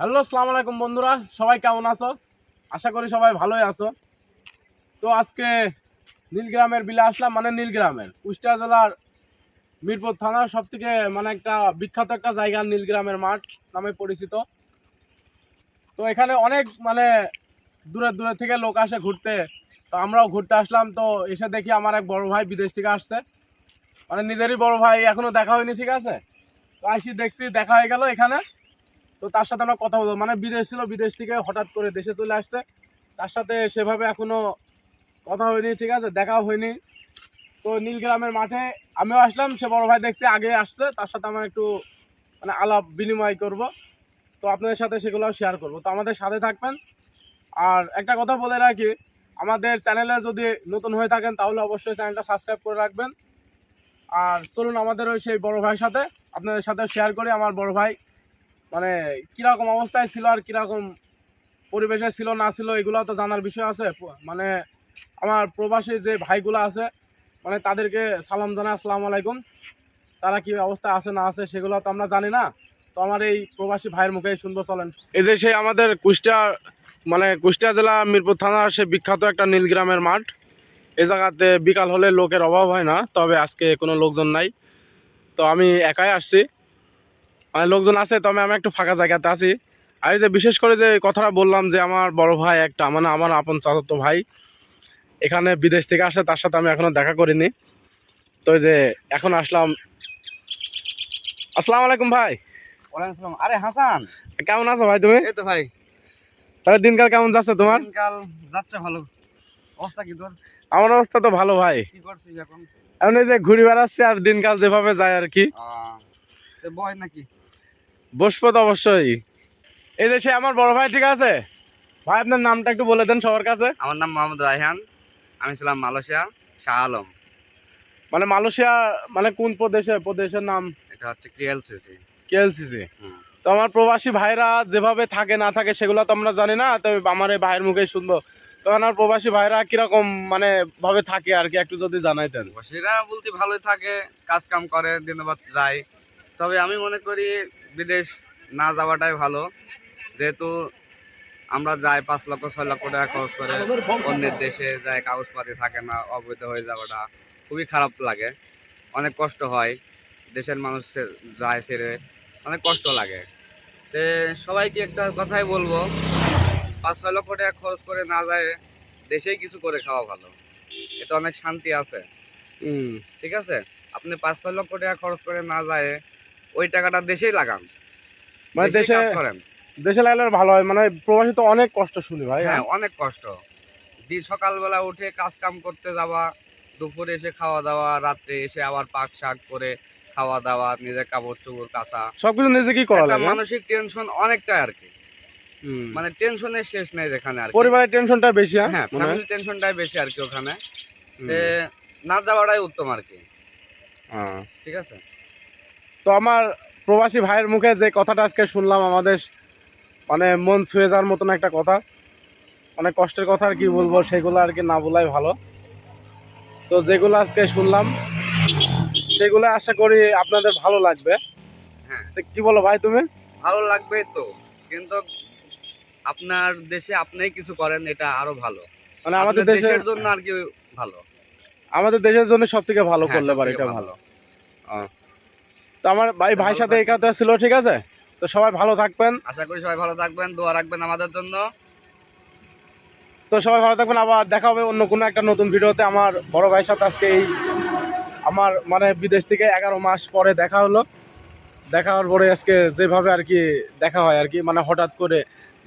Hello, আসসালামু আলাইকুম বন্ধুরা। সবাই কেমন আছো? আশা করি সবাই ভালোই আছো। তো আজকে নীলগ্রামের বিলে আসলাম মানে নীলগ্রামের। কুষ্টিয়া জেলার মিরপুর থানার সব থেকে মানে একটা বিখ্যাত একটা জায়গা, নীলগ্রামের মাঠ নামে পরিচিত। তো এখানে অনেক মানে দূরে দূরে থেকে লোক আসে ঘুরতে। তো আমরাও ঘুরতে আসলাম। তো এসে দেখি আমার এক বড় ভাই বিদেশ থেকে আসছে। মানে নিজেরই বড় ভাই এখনও দেখা হয়নি, ঠিক আছে? তো আসি দেখছি, দেখা হয়ে গেল এখানে। তো তার সাথে আমরা কথা বলব। মানে বিদেশ ছিল, বিদেশ থেকে হঠাৎ করে দেশে চলে আসছে। তার সাথে সেভাবে এখনও কথা হয়নি, ঠিক আছে? দেখাও হয়নি। তো নীলগ্রামের মাঠে আমিও আসলাম, সে বড় ভাই দেখছি আগে আসছে। তার সাথে আমরা একটু মানে আলাপ বিনিময় করব। তো আপনাদের সাথে সেগুলো শেয়ার করব। তো আমাদের সাথে থাকবেন। আর একটা কথা বলে রাখি, আমাদের চ্যানেলে যদি নতুন হয়ে থাকেন, তাহলে অবশ্যই চ্যানেলটা সাবস্ক্রাইব করে রাখবেন। আর চলুন আমাদের ওই সেই বড় ভাইয়ের সাথে। আপনাদের সাথে শেয়ার করি, আমার বড় ভাই। মানে কীরকম অবস্থায় ছিল আর কীরকম পরিবেশে ছিল, না ছিল এগুলো তো জানার বিষয় আছে। মানে আমার প্রবাসী যে ভাইগুলো আছে মানে তাদেরকে সালাম জানা আসসালামু আলাইকুম। তারা কি অবস্থা আছে, না আছে, সেগুলো তো আমরা জানি না। তো আমার এই প্রবাসী ভাইয়ের মুখেই শুনব, চলেন। এই যে সেই আমাদের কুষ্টিয়া মানে কুষ্টিয়া জেলা মিরপুর থানার সে বিখ্যাত একটা নীলগ্রামের মাঠ। এই জায়গাতে বিকাল হলে লোকের অভাব হয় না, তবে আজকে কোনো লোকজন নাই। তো আমি একাই আসছি। মানে লোকজন আছে তবে আমি একটু ফাঁকা জায়গাতে আছি। আর এই যে বিশেষ করে যে কথাটা বললাম যে আমার বড় ভাই একটা মানে আমার আপন চাচাতো ভাই এখানে বিদেশ থেকে আসে তার সাথে আমি এখনও দেখা করিনি। তো যে এখন আসলাম। আসসালামু আলাইকুম ভাই। ওয়ালাইকুম আরে হাসান। কেমন আছো ভাই তুমি? এই তো ভাই। তাহলে দিনকাল কেমন যাচ্ছে তোমার? দিনকাল যাচ্ছে ভালো। অবস্থা কি তোর? আমার অবস্থা তো ভালো ভাই। কি করছিস এখন? এখন এই যে ঘুরে বেড়াচ্ছি আর দিনকাল যেভাবে যায় আর কি। বয় নাকি? বসবো তো অবশ্যই। এই সে আমার বড় ভাই ঠিক আছে? ভাই আপনার নামটা একটু বলে দেন সবার কাছে। আমার নাম মোহাম্মদ রায়হান। আমি ছিলাম মালয়েশিয়া শাহ আলম। মানে মালয়েশিয়া মানে কোন প্রদেশে? প্রদেশের নাম? এটা হচ্ছে কেএলসিসি। কেএলসিসি। তো আমার প্রবাসী ভাইরা যেভাবে থাকে না থাকে সেগুলো তো আমরা জানি না তবে আমার এই ভাইয়ের মুখেই শুনব। তখন আমার প্রবাসী ভাইরা কীরকম মানে ভাবে থাকে আর কি একটু যদি জানাইতেন। সেটা বলতে ভালোই থাকে কাজ কাম করে দিনবাদ যায়। তবে আমি মনে করি বিদেশ না যাওয়াটাই ভালো। যেহেতু আমরা যাই পাঁচ লক্ষ ছয় লক্ষ টাকা খরচ করে অন্যের দেশে যায় কাগজপাতি থাকে না অবৈধ হয়ে যাওয়াটা খুবই খারাপ লাগে। অনেক কষ্ট হয় দেশের মানুষ যায় ছেড়ে অনেক কষ্ট লাগে। তে সবাইকে একটা কথাই বলব পাঁচ ছয় লক্ষ টাকা খরচ করে না যায় দেশেই কিছু করে খাওয়া ভালো। এটা অনেক শান্তি আছে। ঠিক আছে? আপনি পাঁচ ছয় লক্ষ টাকা খরচ করে না যায় ওই টাকাটা দেশেই লাগান। মানে দেশে করেন। দেশে লাগলে ভালো হয়। মানে প্রবাসী তো অনেক কষ্ট শুনি ভাই হ্যাঁ অনেক কষ্ট। দি সকালবেলা উঠে কাজ কাম করতে যাওয়া দুপুরে এসে খাওয়া দাওয়া রাত্রে এসে আবার পাক শাক করে খাওয়া দাওয়া নিজের কাপড় চোপড় কাঁচা। সবকিছু নিজেকেই করা লাগে মানসিক টেনশন অনেকটাই আর কি। মানে টেনশনের শেষ নেই যেখানে আর পরিবারের টেনশনটা বেশি হ্যাঁ? হ্যাঁ ফ্যামিলি টেনশনটাই বেশি আর কি ওখানে। না যাওয়াটাই উত্তম আর কি। হ্যাঁ। ঠিক আছে? তো আমার প্রবাসী ভাইয়ের মুখে যে কথাটা আজকে শুনলাম আমাদের মানে মন ছুঁয়ে যাওয়ার মতন একটা কথা। অনেক কষ্টের কথা আর কি বলব সেগুলো আর কি না বলাই ভালো। তো যেগুলো আজকে শুনলাম সেগুলো আশা করি আপনাদের ভালো লাগবে। হ্যাঁ। তো কি বলো ভাই তুমি? ভালো লাগবে তো কিন্তু আপনার দেশে আপনিই কিছু করেন এটা আরও ভালো। মানে আমাদের দেশের জন্য আর কি ভালো। আমাদের দেশের জন্য সব থেকে ভালো হ্যাঁ, করলে পারে এটা ভালো। আমার ভাই ভাইয়ের সাথে এই কথা ছিল ঠিক আছে? তো সবাই ভালো থাকবেন। আশা করি সবাই ভালো থাকবেন দোয়া রাখবেন আমাদের জন্য। তো সবাই ভালো থাকবেন আবার দেখা হবে অন্য কোনো একটা নতুন ভিডিওতে। আমার বড় ভাইয়ের সাথে আজকে এই আমার মানে বিদেশ থেকে এগারো মাস পরে দেখা হলো। দেখা হওয়ার পরে আজকে যেভাবে আর কি দেখা হয় আর কি মানে হঠাৎ করে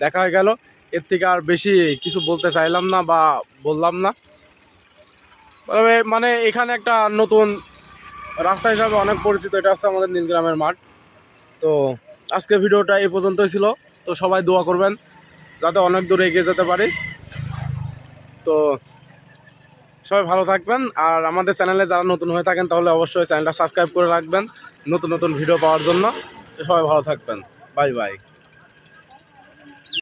দেখা হয়ে গেল। এর থেকে আর বেশি কিছু বলতে চাইলাম না বা বললাম না। মানে এখানে একটা নতুন রাস্তা হিসাবে অনেক পরিচিত, এটা হচ্ছে আমাদের নীলগ্রামের মাঠ। তো আজকে ভিডিওটা এই পর্যন্তই ছিল। তো সবাই দোয়া করবেন, যাতে অনেক দূরে এগিয়ে যেতে পারি। তো সবাই ভালো থাকবেন, আর আমাদের চ্যানেলে যারা নতুন হয়ে থাকেন, তাহলে অবশ্যই চ্যানেলটা সাবস্ক্রাইব করে রাখবেন নতুন নতুন ভিডিও পাওয়ার জন্য। সবাই ভালো থাকবেন। Bye bye.